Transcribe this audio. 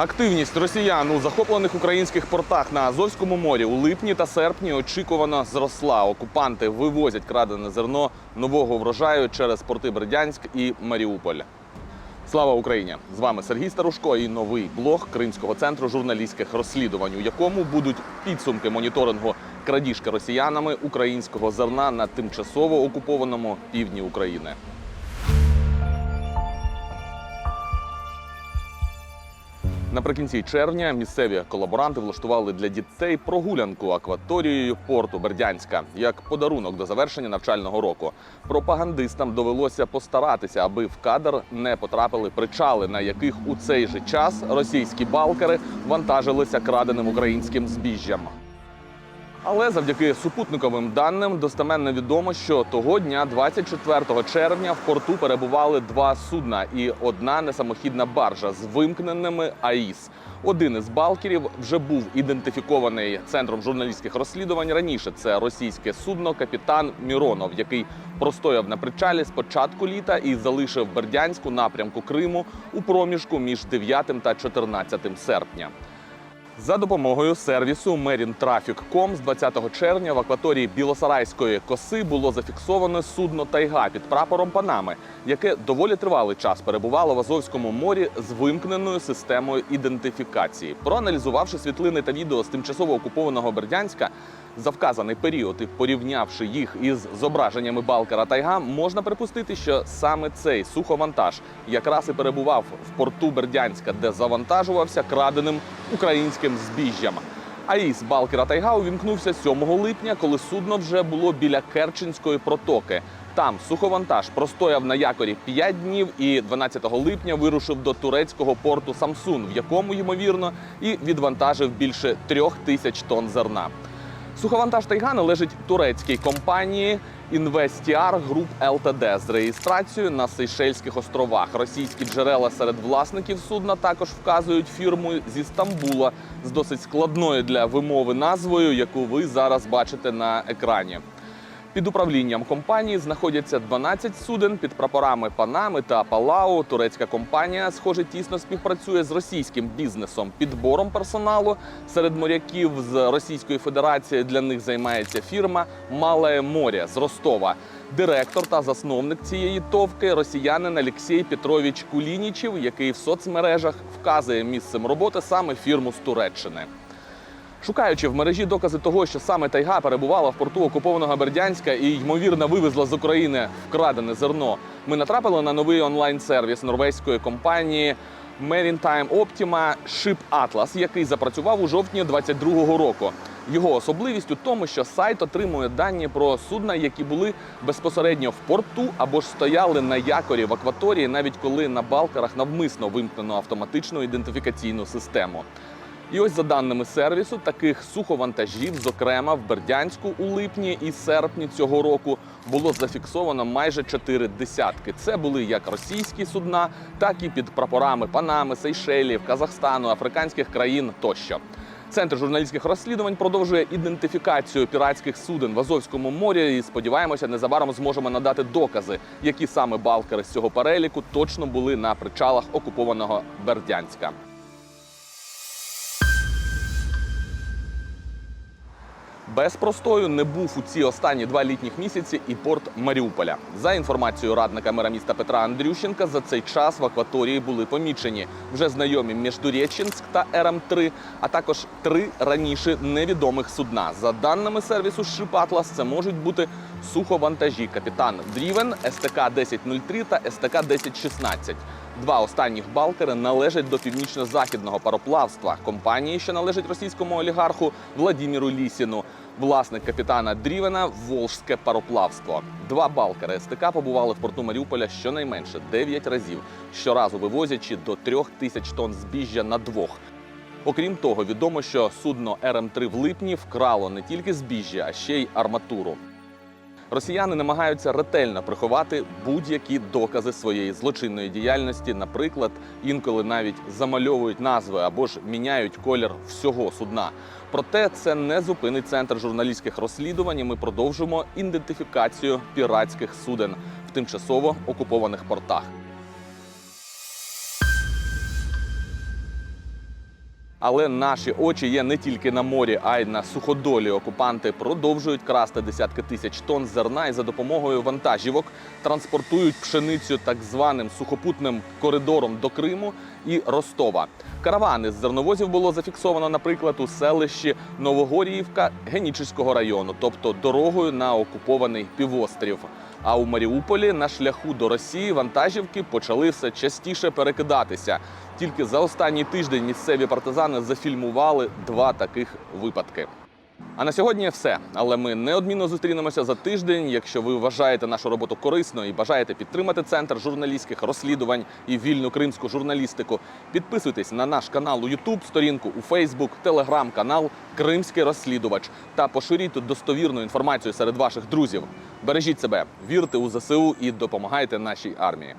Активність росіян у захоплених українських портах на Азовському морі у липні та серпні очікувано зросла. Окупанти вивозять крадене зерно нового врожаю через порти Бердянськ і Маріуполь. Слава Україні! З вами Сергій Старушко і новий блог Кримського центру журналістських розслідувань, у якому будуть підсумки моніторингу крадіжки росіянами українського зерна на тимчасово окупованому півдні України. Наприкінці червня місцеві колаборанти влаштували для дітей прогулянку акваторією порту Бердянська як подарунок до завершення навчального року. Пропагандистам довелося постаратися, аби в кадр не потрапили причали, на яких у цей же час російські балкери вантажилися краденим українським збіжжям. Але завдяки супутниковим даним достеменно відомо, що того дня, 24 червня, в порту перебували два судна і одна несамохідна баржа з вимкненими АІС. Один із балкерів вже був ідентифікований центром журналістських розслідувань раніше. Це російське судно капітан Міронов, який простояв на причалі з початку літа і залишив Бердянську напрямку Криму у проміжку між 9 та 14 серпня. За допомогою сервісу Marine Traffic.com з 20 червня в акваторії Білосарайської коси було зафіксовано судно Тайга під прапором Панами, яке доволі тривалий час перебувало в Азовському морі з вимкненою системою ідентифікації. Проаналізувавши світлини та відео з тимчасово окупованого Бердянська за вказаний період і порівнявши їх із зображеннями Балкара Тайга, можна припустити, що саме цей суховантаж якраз і перебував в порту Бердянська, де завантажувався краденим українським збіжжям. АІС Балкера Тайга увімкнувся 7 липня, коли судно вже було біля Керченської протоки. Там суховантаж простояв на якорі 5 днів і 12 липня вирушив до турецького порту Самсун, в якому, ймовірно, і відвантажив більше трьох тисяч тонн зерна. Суховантаж Тайга належить турецькій компанії Інвестіар Group ЛТД з реєстрацією на Сейшельських островах. Російські джерела серед власників судна також вказують фірму зі Стамбула з досить складною для вимови назвою, яку ви зараз бачите на екрані. Під управлінням компанії знаходяться 12 суден під прапорами Панами та Палау. Турецька компанія, схоже, тісно співпрацює з російським бізнесом. Підбором персоналу серед моряків з Російської Федерації для них займається фірма Мале море з Ростова. Директор та засновник цієї товки росіянин Олексій Петрович Кулінічів, який в соцмережах вказує місцем роботи саме фірму з Туреччини. Шукаючи в мережі докази того, що саме тайга перебувала в порту окупованого Бердянська і ймовірно вивезла з України вкрадене зерно, ми натрапили на новий онлайн-сервіс норвезької компанії Maritime Optima Ship Atlas, який запрацював у жовтні 2022 року. Його особливість у тому, що сайт отримує дані про судна, які були безпосередньо в порту або ж стояли на якорі в акваторії, навіть коли на балкерах навмисно вимкнено автоматичну ідентифікаційну систему. І ось за даними сервісу, таких суховантажів, зокрема в Бердянську у липні і серпні цього року, було зафіксовано майже чотири десятки. Це були як російські судна, так і під прапорами Панами, Сейшелів, Казахстану, африканських країн тощо. Центр журналістських розслідувань продовжує ідентифікацію піратських суден в Азовському морі. І сподіваємося, незабаром зможемо надати докази, які саме балкери з цього переліку точно були на причалах окупованого Бердянська. Без простою не був у ці останні два літніх місяці і порт Маріуполя. За інформацією радника мера міста Петра Андрющенка, за цей час в акваторії були помічені вже знайомі Міждурєчинськ та РМ-3, а також три раніше невідомих судна. За даними сервісу Atlas, це можуть бути суховантажі капітан Дрівен, СТК 1003 та СТК 1016. Два останніх балкери належать до північно-західного пароплавства компанії, що належить російському олігарху Владіміру Лісіну. Власник капітана Дрівена Волжське пароплавство. Два балкери СТК побували в порту Маріуполя щонайменше 9 разів, щоразу вивозячи до трьох тисяч тонн збіжжя на двох. Окрім того, відомо, що судно РМ-3 в липні вкрало не тільки збіжжя, а ще й арматуру. Росіяни намагаються ретельно приховати будь-які докази своєї злочинної діяльності. Наприклад, інколи навіть замальовують назви або ж міняють колір всього судна. Проте це не зупинить центр журналістських розслідувань. і Ми продовжимо ідентифікацію піратських суден в тимчасово окупованих портах. Але наші очі є не тільки на морі, а й на суходолі. Окупанти продовжують красти десятки тисяч тонн зерна і за допомогою вантажівок транспортують пшеницю так званим сухопутним коридором до Криму і Ростова. Каравани з зерновозів було зафіксовано, наприклад, у селищі Новогоріївка Генічеського району, тобто дорогою на окупований півострів. А у Маріуполі на шляху до Росії вантажівки почали все частіше перекидатися. Тільки за останній тиждень місцеві партизани зафільмували два таких випадки. А на сьогодні все. Але ми неодмінно зустрінемося за тиждень. Якщо ви вважаєте нашу роботу корисною і бажаєте підтримати центр журналістських розслідувань і вільну кримську журналістику, підписуйтесь на наш канал у YouTube, сторінку у Facebook, телеграм-канал Кримський розслідувач та поширіть достовірну інформацію серед ваших друзів. Бережіть себе, вірте у ЗСУ і допомагайте нашій армії.